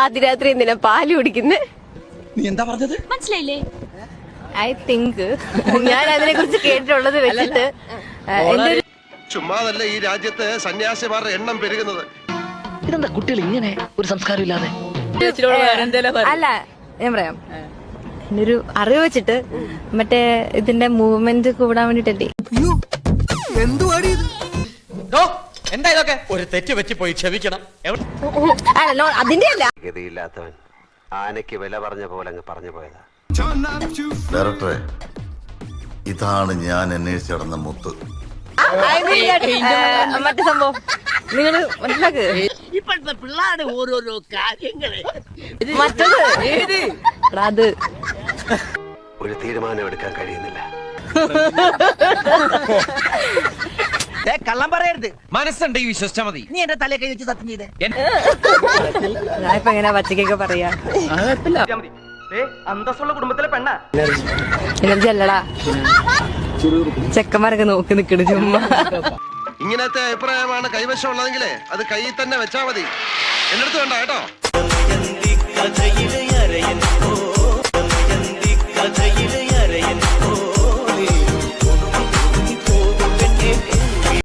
ആദ്യ രാത്രി എന്തിനാ പാൽ കുടിക്കുന്നത് നീ എന്താ പറഞ്ഞത്? മനസ്സിലായില്ലേ? ഐ തിങ്ക് ഞാൻ അതിനെ കുറിച്ച് കേട്ടിട്ടുള്ളത് വെച്ചിട്ട് എന്റെ ചുമ്മാതല്ല ഈ രാജ്യത്ത് സന്യാസിമാരുടെ എണ്ണം പെരുകുന്നത്. ഇതെന്താ കുട്ടികൾ ഇങ്ങനെ ഒരു സംസ്കാരം ഇല്ലാതെ? അല്ല ഞാൻ പറയാം. എന്നൊരു ഒരു അറിവ് വെച്ചിട്ട് മറ്റേ ഇതിന്റെ മൂവ്മെന്റ് കൂടാൻ വേണ്ടിട്ടല്ലേ? ഇതൊക്കെ ഒരു തെറ്റ് വെച്ച് പോയി ക്ഷമിക്കണം. അല്ല no, അതിന്റെ അല്ല ഗതിയില്ലാത്തവൻ ആനയ്ക്ക് വില പറഞ്ഞ പോലെ അങ്ങ് പറഞ്ഞു പോയതാ. ഡയറക്ടറെ ഇതാണ് ഞാൻ അന്വേഷിച്ച് നടന്ന മുത്ത്. മറ്റു സംഭവം. നിങ്ങൾ മനസ്സിലാക്ക്? ഇപ്പോഴത്തെ പിള്ളേരുടെ ഓരോരോ കാര്യങ്ങൾ. മറ്റത്. അത്. ഒരു തീരുമാനം എടുക്കാൻ കഴിയുന്നില്ല. കള്ളം പറയരുത്. മനസ്സുണ്ടെങ്കിൽ വിശ്വസിച്ചാ മതി. നീ എന്റെ തലയെ കൈ വെച്ച് സത്യം ചെയ്തേ. ഞാൻ ഇപ്പൊ എങ്ങനെയാ പച്ചക്കൊക്കെ പറയാ? അന്തസ്സുള്ള കുടുംബത്തിലെ പെണ്ണാ. എനർജി അല്ലടാ. ചെക്കന്മാരൊക്കെ നോക്കി നിക്കണ് ചുമ്മാ. ഇങ്ങനത്തെ അഭിപ്രായമാണ് കൈവശം ഉള്ളതെങ്കിലേ അത് കയ്യിൽ തന്നെ വെച്ചാ മതി. എന്നെടുത്ത് വേണ്ട കേട്ടോ?